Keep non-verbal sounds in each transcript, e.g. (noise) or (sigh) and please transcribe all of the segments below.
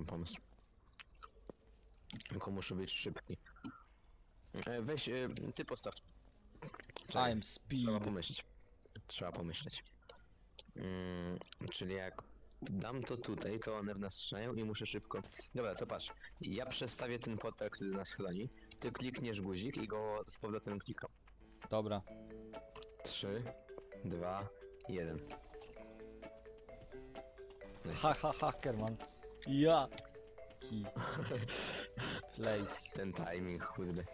Mam pomysł. Tylko muszę być szybki. E, weź, e, ty postaw. Czekaj, I'm Trzeba speed. pomyśleć. Trzeba pomyśleć. Mm, czyli jak dam to tutaj, to one w nas strzelają i muszę szybko... Dobra, to patrz. Ja przestawię ten portal, który nas chroni. Ty klikniesz guzik i go z powrotem klikam. Dobra. 3, 2, 1. Ha ha hackerman. Ja. Ki. (laughs) Place. Ten timing, kurde.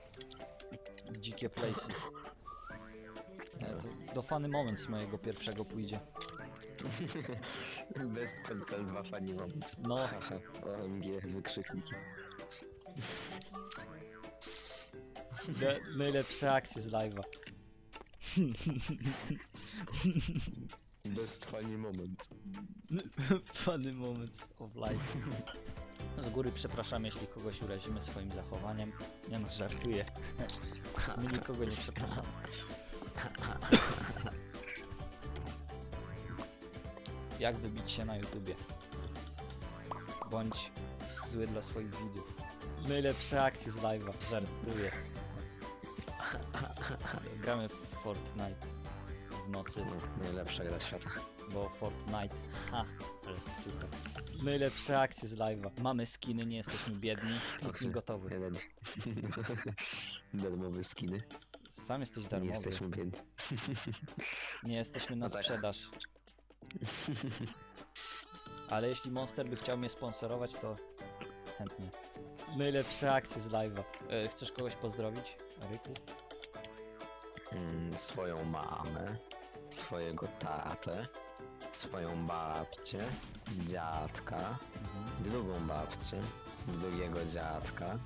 Dzikie places. Nie, to do fany moment z mojego pierwszego pójdzie. (laughs) Bez portal 2 fani moment. No. (laughs) Haha, OMG, wykrzykniki. De, najlepsze akcje z live'a. Best funny moment. (laughs) Funny moments of life. Z góry przepraszam, jeśli kogoś urazimy swoim zachowaniem. Nie no, żartuję. (laughs) My nikogo nie przepraszamy. Jak wybić się na YouTubie? Bądź zły dla swoich widzów. Najlepsze akcje z live'a. Żartuję. Gramy w Fortnite w nocy. No, najlepsza gra świata. Bo Fortnite, ha, ale super. Najlepsze akcje z live'a. Mamy skiny, nie jesteśmy biedni. Kliknij gotowy. Jeden. (laughs) Darmowe skiny. Sam jesteś Nie darmowy. jesteśmy biedni. Nie jesteśmy na No tak. sprzedaż. (laughs) Ale jeśli Monster by chciał mnie sponsorować, to chętnie. Najlepsze akcje z live'a. E, chcesz kogoś pozdrowić, Ryku? Mm, swoją mamę, swojego tatę, swoją babcię, dziadka, drugą babcię, drugiego dziadka,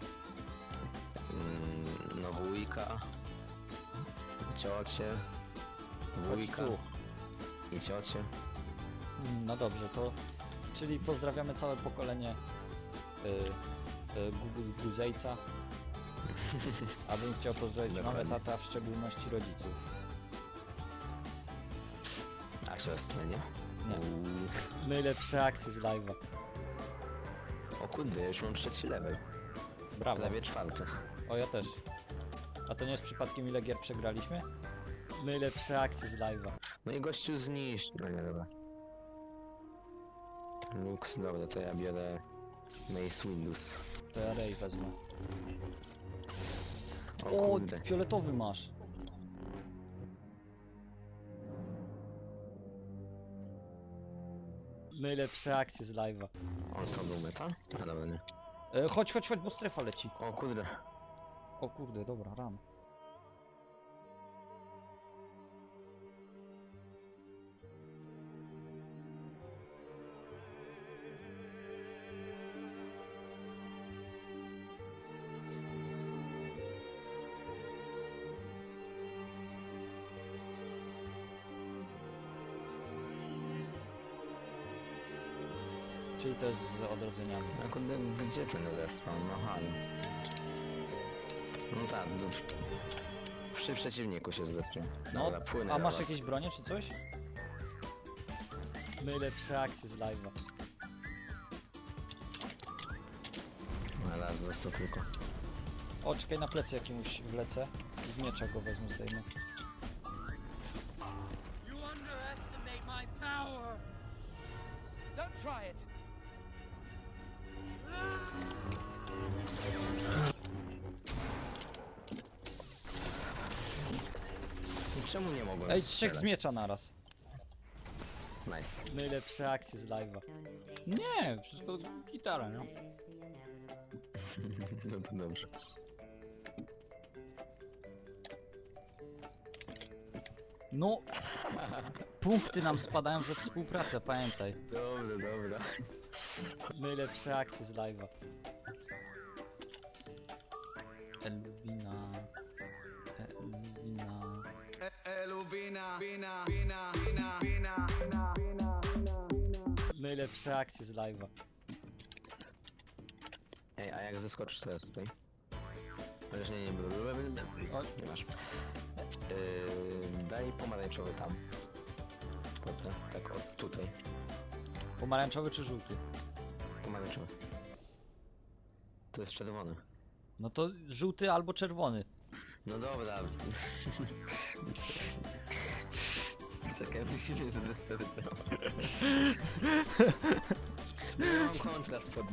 mm, no wujka, ciocię, wujka i ciocię. No dobrze, to czyli pozdrawiamy całe pokolenie y, y, Google Guzejca. A (laughs) bym chciał pozdrowić mamę, Dokładnie. tata, w szczególności rodziców. Siostrę, nie? Nie. Najlepsze akcje z live'a. O kurde, już mam trzeci level. Brawo. Prawie czwarty. O, ja też. A to nie jest przypadkiem ile gier przegraliśmy? Najlepsze akcje z live'a. No i gościu zniszcz. No nie, dobra. Lux, dobra, to ja biorę Mace Windows. To ja Ray wezmę. O, O, kurde. fioletowy masz. Najlepsze akcje z live'a. On to był meta? A dobra, nie. E, chodź, chodź, chodź, bo strefa leci. O kurde. O kurde, dobra, ram. Czyli to jest z odrodzeniami. A kurde, gdzie ten respawn? No halo. No tak, no, przy przeciwniku się zrespią. No, Dobra, płynę a do masz was. jakieś bronie czy coś? Najlepsze akcje z live'a. No, Raz został tylko. O, czekaj na plecy jakiemuś wlecę. Z miecza go wezmę, zdejmę. You underestimate my power. Don't try it. I czemu nie mogłem Ej, trzech z strzelać? miecza naraz. Nice. Najlepsze akcje z live'a. Nie, wszystko gitara, no. (laughs) no to dobrze. No, punkty nam spadają za współpracę, pamiętaj. Dobra, dobra. Najlepsze akcje z live'a. Elwina... Elwina... Eluvina, vina, vina, vina, vina, vina, vina, Najlepsze akcje z live'a. Ej, a jak zeskoczysz teraz tutaj? Chociaż nie, nie, nie, O. nie masz. Yy, daj pomarańczowy tam. Potem, tak o tutaj. Pomarańczowy czy żółty? Pomarańczowy. To jest czerwony. No to żółty albo czerwony. No dobra. (laughs) Czekaj, musimy zrestartować. Ja mam kontrast pod,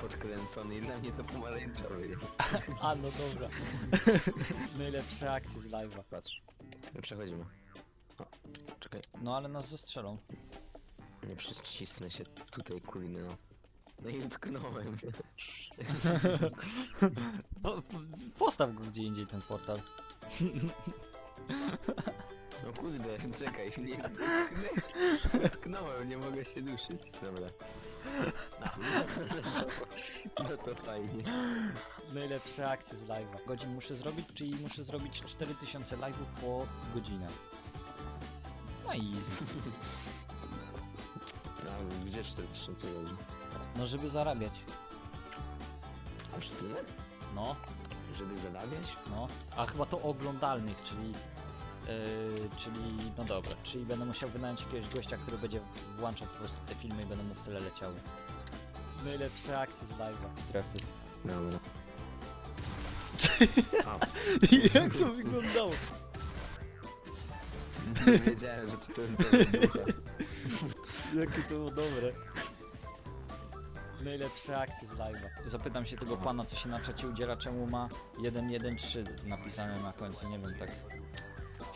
podkręcony i dla mnie to pomarańczowy jest. (laughs) A no dobra. (laughs) Najlepsze akcje z live'a. Patrz, przechodzimy. O, czekaj, No ale nas zastrzelą. nie przycisnę się tutaj kuliny, no. No i utknąłem. Po, postaw go gdzie indziej ten portal. No kurde, czekaj, nie utknę, utknąłem, nie mogę się duszyć. Dobra. No to fajnie. Najlepsze akcje z live'a. Godzin muszę zrobić, czyli muszę zrobić 4000 live'ów po godzinę. No i easy. A gdzie 4000 godzin? No żeby zarabiać. Aż tyle? No, Żeby zarabiać? no. A chyba to oglądalnych, czyli... Yy, czyli, no dobra, czyli będę musiał wynająć jakiegoś gościa, który będzie włączał po prostu te filmy i będą mu w tyle leciały. Najlepsze akcje z live'a. Strefy. Dobra. A, (laughs) Jak to wyglądało? nie wiedziałem, że to ten co wybucha. Jakie to było dobre. Najlepsze akcje z live'a. Zapytam się tego pana, co się na czacie udziela, czemu ma 113 napisane na końcu. Nie wiem, tak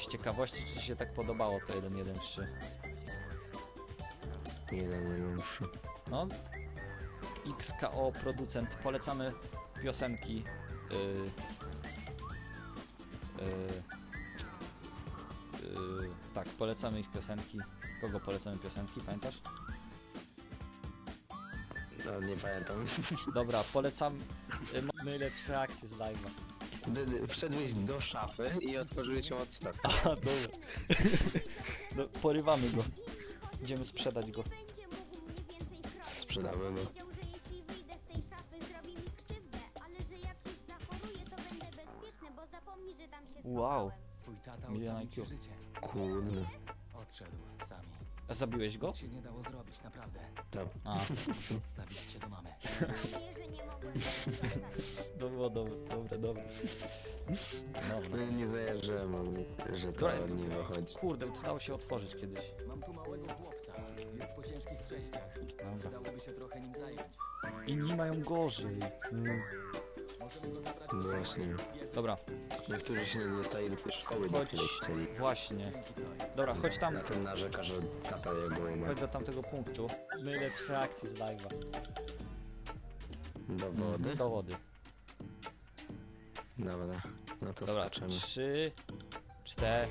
z ciekawości, czy się tak podobało to 113. Jeden, trzy. No, XKO producent, polecamy piosenki. Yy, yy, yy, tak, polecamy ich piosenki. Kogo polecamy piosenki, pamiętasz? No nie pamiętam. Dobra, polecam y, mo- najlepsze akcje z live'a. Wszedłeś do szafy i otworzyłeś ją od środka. A, dobra. No, porywamy go. Idziemy sprzedać go. Sprzedamy go. Powiedział, że jeśli wyjdę z tej szafy, zrobi mi krzywdę, ale że jak już zachoruję, to będę bezpieczny, bo zapomni, że tam się Wow. schowałem. Twój tata Milion ocalił ci IQ. życie. Kurde. Odszedł sami. A zabiłeś go? Nic się nie dało zrobić, naprawdę. To. A, Odstawić cię do mamy. Żałuję, że nie mogłem to było dobre, dobre, dobre. Dobra. No, nie zajarzyłem, że to Dobra. od niego chodzi. Kurde, udało się otworzyć kiedyś. Mam tu małego chłopca. Jest po ciężkich przejściach. Dobra. Przydałoby się trochę nim zająć. Inni mają gorzej. Mm. No właśnie. Dobra, Niektórzy się nie dostali do tej szkoły, do chodź. której chcieli. Właśnie. Troy. Dobra, chodź tam. Na tym narzeka, że tata jego umarł. Chodź do tamtego punktu. Najlepsze akcje z live'a. Do wody? Do wody. Dobra. No to Dobra, skaczemy. trzy, cztery.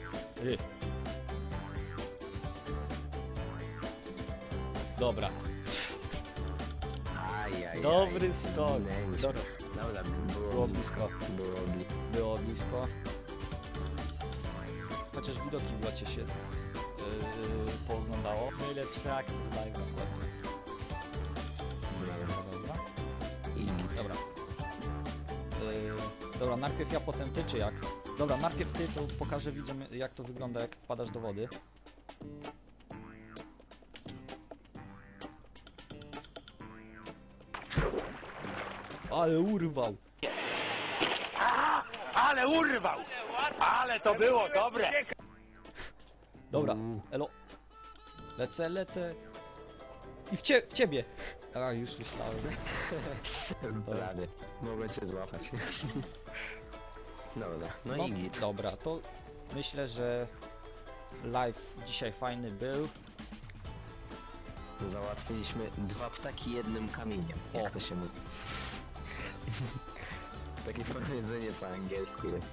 Dobra. Dobry skok. Dobra, Dobra, było, blisko. Było blisko. było blisko. Chociaż widoki w locie się yy, pooglądało. Najlepsze akcje z live'a. dokładnie. Dobra. Dobra. Yy, dobra, najpierw ja, potem ty, czy jak? Dobra, najpierw ty, to pokażę widzom jak to wygląda, jak wpadasz do wody. Ale urwał! Ale urwał! Ale to było dobre! Dobra, Mm. elo. Lecę, lecę. I w, cie w ciebie! A, już myślałem. (laughs) Prawie. Mogę cię złapać. (laughs) Dobra, no, No, i git. dobra, to myślę, że live dzisiaj fajny był. Załatwiliśmy dwa ptaki jednym kamieniem. Jak O. to się mówi? Takie powiedzenie po angielsku jest.